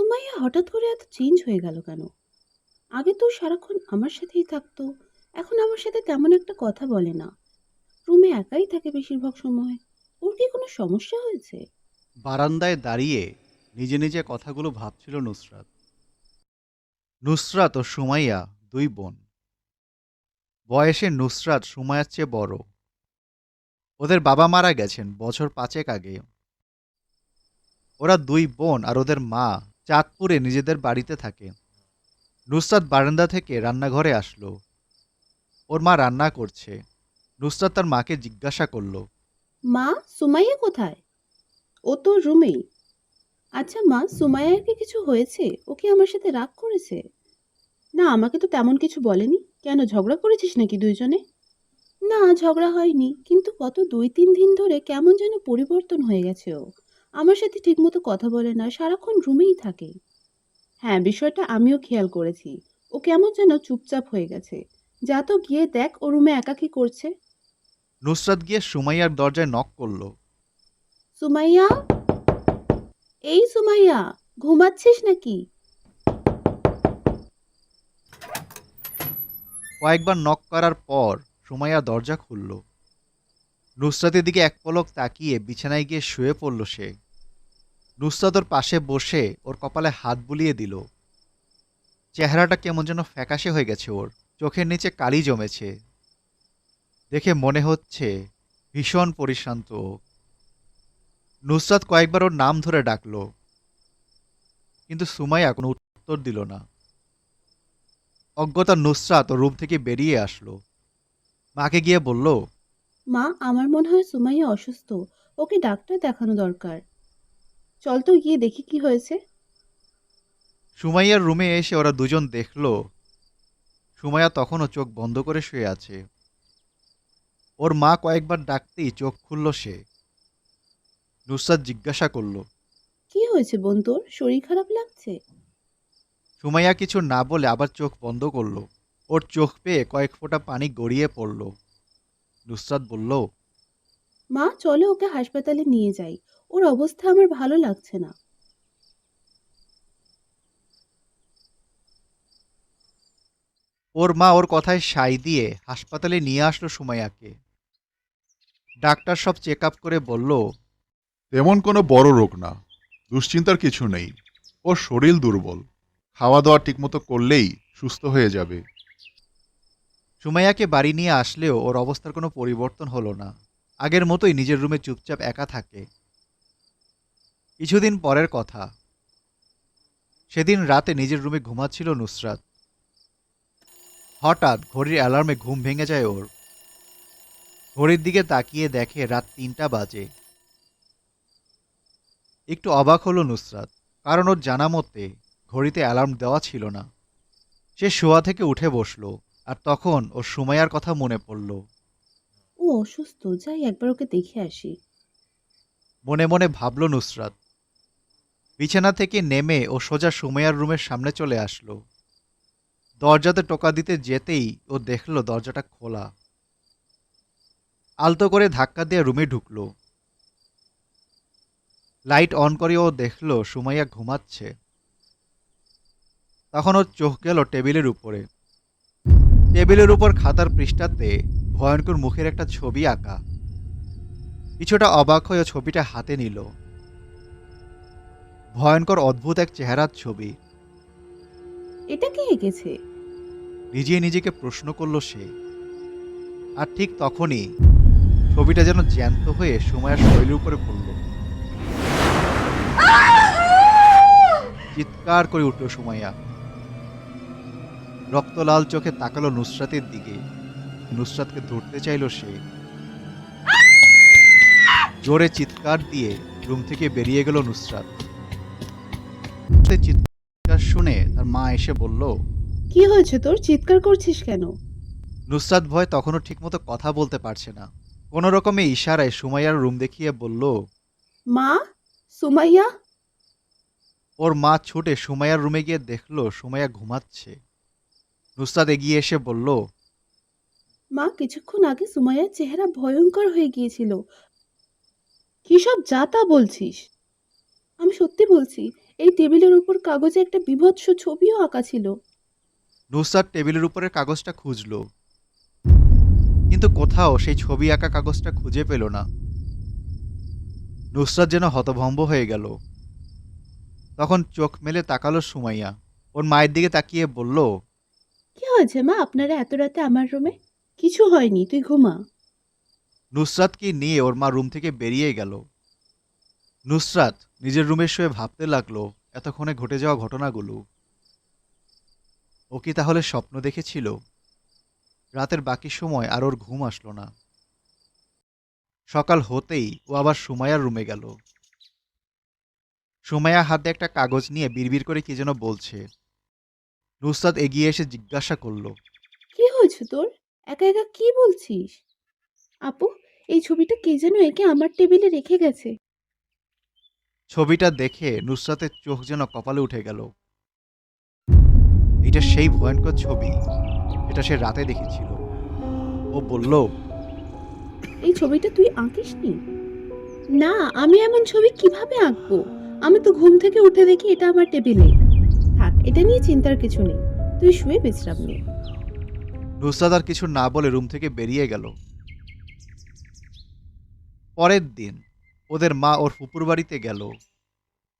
সুমাইয়া হঠাৎ করে এত চেঞ্জ হয়ে গেল কেন? আগে তো সারাক্ষণ আমার সাথেই থাকতো, এখন আমার সাথে তেমন একটা কথা বলে না। রুমে একাই থাকে বেশিরভাগ সময়। ওর কি কোনো সমস্যা হয়েছে? বারান্দায় দাঁড়িয়ে নিজে নিজে কথাগুলো ভাবছিল নুসরাত। নুসরাত ও সুমাইয়া দুই বোন। বয়সে নুসরাত সুমাইয়ার চেয়ে বড়। ওদের বাবা মারা গেছেন বছর পাঁচেক আগে। ওরা দুই বোন আর ওদের মা চাঁদপুরে নিজেদের বাড়িতে থাকে। নুসরাত বারান্দা থেকে রান্নাঘরে আসলো। ওর মা রান্না করছে। নুসরাত তার মাকে জিজ্ঞাসা করল, মা, সুমাইয়া কোথায়? ও তো রুমেই। আচ্ছা মা, সুমাইয়ার কি কিছু হয়েছে? ও কি আমার সাথে রাগ করেছে? না, আমাকে তো তেমন কিছু বলেনি। কেন, ঝগড়া করেছিস নাকি দুইজনে? না, ঝগড়া হয়নি। কিন্তু গত দুই তিন দিন ধরে কেমন যেন পরিবর্তন হয়ে গেছে ও। আমার সাথে ঠিকমতো কথা বলে না সারাক্ষণ রুমেই থাকে। হ্যাঁ বিষয়টা আমিও খেয়াল করেছি। ও কেমন যেন চুপচাপ হয়ে গেছে। যা তো গিয়ে দেখ ও রুমে একা কি করছে? নুসরাত গিয়ে সুমাইয়ার দরজায় নক করল। সুমাইয়া? এই সুমাইয়া ঘুমাচ্ছিস নাকি? কয়েকবার নক করার পর সুমাইয়া দরজা খুলল। নুসরাতের দিকে এক পলক তাকিয়ে বিছানায় গিয়ে শুয়ে পড়ল সে। নুসরাত ওর পাশে বসে ওর কপালে হাত বুলিয়ে দিল। চেহারাটা কেমন যেন ফ্যাকাশে হয়ে গেছে ওর। চোখের নিচে কালি জমেছে। দেখে মনে হচ্ছে ভীষণ পরিশ্রান্ত। নুসরাত কয়েকবার ওর নাম ধরে ডাকলো। কিন্তু সুমাইয়া কোনো উত্তর দিল না। অজ্ঞতা নুসরাত ও রুম থেকে বেরিয়ে আসলো। মাকে গিয়ে বলল মা আমার মনে হয় সুমাইয়া অসুস্থ। ওকে ডাক্তার দেখানো দরকার। চল তো গিয়ে দেখি কি হয়েছে। সুমাইয়ার রুমে এসে ওরা দুজন দেখল। সুমাইয়া তখনও চোখ বন্ধ করে শুয়ে আছে। ওর মা কয়েকবার ডাকতেই চোখ খুলল সে। নুসরাত জিজ্ঞাসা করল কি হয়েছে বোন তোর? শরীর খারাপ লাগছে? সুমাইয়া কিছু না বলে আবার চোখ বন্ধ করল। ওর চোখ পেয়ে কয়েক ফোঁটা পানি গড়িয়ে পড়ল। নুসরাত বলল মা চলে ওকে হাসপাতালে নিয়ে যাই। ওর অবস্থা আমার ভালো লাগছে না। ওর মা ওর কথায় সাই দিয়ে হাসপাতালে নিয়ে আসলো সুমাইয়াকে। ডাক্তার সব চেক আপ করে বলল তেমন কোনো বড় রোগ না দুশ্চিন্তার কিছু নেই। ওর শরীর দুর্বল খাওয়া দাওয়া ঠিকমতো করলেই সুস্থ হয়ে যাবে। সুমাইয়াকে বাড়ি নিয়ে আসলেও ওর অবস্থার কোনো পরিবর্তন হলো না। আগের মতোই নিজের রুমে চুপচাপ একা থাকে। কিছুদিন পরের কথা। সেদিন রাতে নিজের রুমে ঘুমাচ্ছিল নুসরাত। হঠাৎ ঘড়ির অ্যালার্মে ঘুম ভেঙে যায় ওর। ঘড়ির দিকে তাকিয়ে দেখে রাত তিনটা বাজে। একটু অবাক হলো নুসরাত, কারণ ওর জানা মতে ঘড়িতে অ্যালার্ম দেওয়া ছিল না। সে শোয়া থেকে উঠে বসল। আর তখন ও সুমাইয়ার কথা মনে পড়ল। ও অসুস্থ যাই একবার ওকে দেখে আসি। মনে মনে ভাবল নুসরাত। বিছানা থেকে নেমে ও সোজা সুমাইয়ার রুমের সামনে চলে আসলো। দরজাতে টোকা দিতে যেতেই ও দেখল দরজাটা খোলা। আলতো করে ধাক্কা দিয়ে রুমে ঢুকলো। লাইট অন করে ও দেখল সুমাইয়া ঘুমাচ্ছে। তখন ওর চোখ গেল টেবিলের উপরে। টেবিলের উপর খাতার পৃষ্ঠাতে ভয়ঙ্কর মুখের একটা ছবি আঁকা। কিছুটা অবাক হয়ে ছবিটা হাতে নিল। ভয়ঙ্কর অদ্ভুত এক চেহারার ছবি। এটা কে এঁকেছে? নিজে নিজেকে প্রশ্ন করল সে। আর ঠিক তখনই ছবিটা যেন জ্যান্ত হয়ে সময়ের শৈলীর উপরে পড়ল। চিৎকার করে উঠল সুমাইয়া রক্তলাল চোখে তাকালো নুসরাতের দিকে। নুসরাতকে ধরতে চাইল সে। জোরে চিৎকার দিয়ে রুম থেকে বেরিয়ে গেল নুসরাত। চিৎকার শুনে তার মা এসে বলল কি হয়েছে তোর? চিৎকার করছিস কেন? নুসরাত ভয় তখনও ঠিকমতো কথা বলতে পারছে না। কোনো রকমে ইশারায় সুমাইয়ার রুম দেখিয়ে বলল মা? সুমাইয়া? ওর মা ছুটে সুমাইয়ার রুমে গিয়ে দেখল সুমাইয়া ঘুমাচ্ছে। নুসরাত এগিয়ে এসে বলল মা কিছুক্ষণ আগে সুমাইয়ার চেহারা ভয়ঙ্কর হয়ে গিয়েছিল। কি সব যা তা বলছিস? আমি সত্যি বলছি এই টেবিলের উপর কাগজে একটা বিভৎস ছবিও আঁকা ছিল। নুসরাত টেবিলের উপরের কাগজটা খুঁজল। কিন্তু কোথাও সেই ছবি আঁকা কাগজটা খুঁজে পেল না। নুসরাত যেন হতভম্ব হয়ে গেল। তখন চোখ মেলে তাকালো সুমাইয়া। ওর মায়ের দিকে তাকিয়ে বলল কি হয়েছে মা? আপনারা এত রাতে আমার রুমে? কিছু হয়নি, তুই ঘুমা। নুসরাতকে নিয়ে ওর মা রুম থেকে বেরিয়ে গেল? নুসরাত নিজের রুমে শুয়ে ভাবতে লাগল, এতক্ষণে ঘটে যাওয়া ঘটনাগুলো। ও কি তাহলে স্বপ্ন দেখেছিল? রাতের বাকি সময় আর ওর ঘুম আসলো না। সকাল হতেই ও আবার সুমায়ার রুমে গেল। সুমায়া হাতে একটা কাগজ নিয়ে বিড়বিড় করে কি যেন বলছে। নুসরাত এগিয়ে এসে জিজ্ঞাসা করল কি হয়েছে তোর? একা একা কি বলছিস? আপু এই ছবিটা কে যেন একে আমার টেবিলে রেখে গেছে। ছবিটা দেখে নুসরাতের চোখ যেন কপালে উঠে গেল। এটা সেই ভয়ঙ্কর ছবি এটা সে রাতে দেখেছিল। ও বলল এই ছবিটা তুই আঁকিসনি? না আমি এমন ছবি কীভাবে আঁকবো? আমি তো ঘুম থেকে উঠে দেখি এটা আমার টেবিলে। এটা নিয়ে চিন্তার কিছু নেই। তুই শুয়ে বিশ্রাম নে। নুসরাত আর কিছু না বলে রুম থেকে বেরিয়ে গেল। পরের দিন ওদের মা ওর ফুপুর বাড়িতে গেল।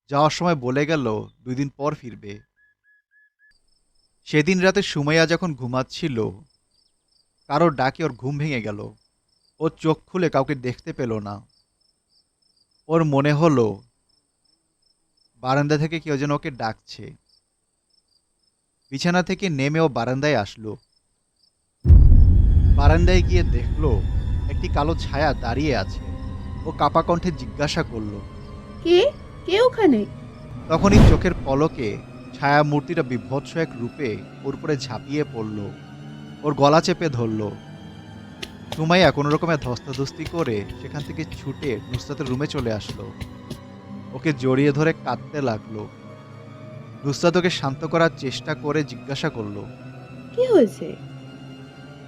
যাওয়ার সময় বলে গেল, দুই দিন পর ফিরবে। সেদিন রাতে সুমাইয়া যখন ঘুমাচ্ছিল, কারও ডাকে ওর ঘুম ভেঙে গেল। ও চোখ খুলে কাউকে দেখতে পেল না। ওর মনে হলো, বারান্দা থেকে কেউ যেন ওকে ডাকছে। বিছানা থেকে নেমে ও বারান্দায় আসলো। বারান্দায় গিয়ে দেখল একটি কালো ছায়া দাঁড়িয়ে আছে। ও কাপা কণ্ঠে জিজ্ঞাসা করল কে? কে ওখানে? তখনই চোখের পলকে ছায়া মূর্তিটা বিভৎস এক রূপে ওর উপরে ঝাঁপিয়ে পড়ল। ওর গলা চেপে ধরল। সুমাইয়া কোনো রকমের ধস্তাধস্তি করে সেখান থেকে ছুটে নুসরাতের রুমে চলে আসলো। ওকে জড়িয়ে ধরে কাঁদতে লাগল। নুসরাত ওকে শান্ত করার চেষ্টা করে জিজ্ঞাসা করল কি হয়েছে?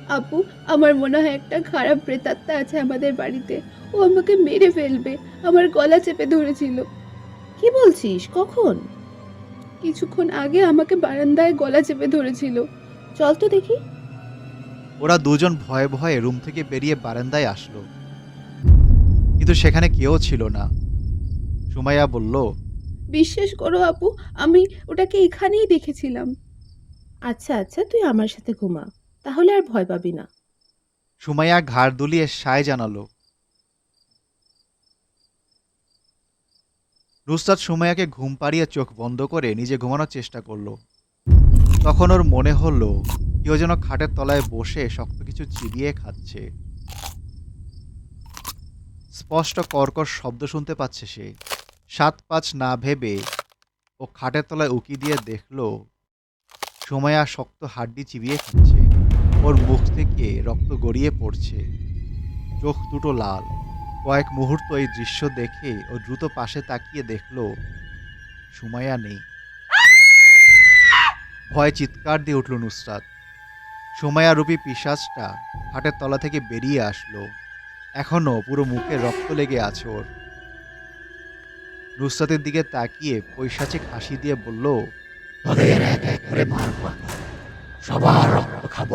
আপু আমার মনে হয় একটা খারাপ প্রেতাত্মা আছে আমাদের বাড়িতে। ও আমাকে মেরে ফেলবে আমার গলা চেপে ধরেছিল। কি বলছিস? কখন? কিছুক্ষণ আগে আমাকে বারান্দায় গলা চেপে ধরেছিল। চল তো দেখি। ওরা দুজন ভয়ে ভয়ে রুম থেকে বেরিয়ে বারান্দায় আসলো। কিন্তু সেখানে কেউ ছিল না। সুমাইয়া বলল বিশ্বাস করো আপু আমি ওটাকে এখানেই দেখেছিলাম। আচ্ছা আচ্ছা তুই আমার সাথে ঘুমা তাহলে আর ভয় পাবি না। সুমাইয়া ঘাড় দুলিয়ে সায় জানালো। নুসরাত সুমাইয়াকে ঘুম পাড়িয়ে চোখ বন্ধ করে নিজে ঘুমানোর চেষ্টা করল। তখন ওর মনে হলো কেউ যেন খাটের তলায় বসে শক্ত কিছু চিবিয়ে খাচ্ছে। স্পষ্ট কর্কর শব্দ শুনতে পাচ্ছে সে। সাত পাঁচ না ভেবে ও খাটের তলায় উকি দিয়ে দেখল সুমাইয়া শক্ত হাড্ডি চিবিয়ে খাচ্ছে। ওর মুখ থেকে রক্ত গড়িয়ে পড়ছে। চোখ দুটো লাল। কয়েক মুহূর্ত এই দৃশ্য দেখে ও দ্রুত পাশে তাকিয়ে দেখল সুমাইয়া নেই। ভয়ে চিৎকার দিয়ে উঠল নুসরাত। সুমাইয়া রূপী পিসাজটা হাটের তলা থেকে বেরিয়ে আসলো। এখনও পুরো মুখে রক্ত লেগে আছে ওর। নুসরাতের দিকে তাকিয়ে পৈশাচিক হাসি দিয়ে বলল, তোদের এক এক করে মারব। সবার রক্ত খাব।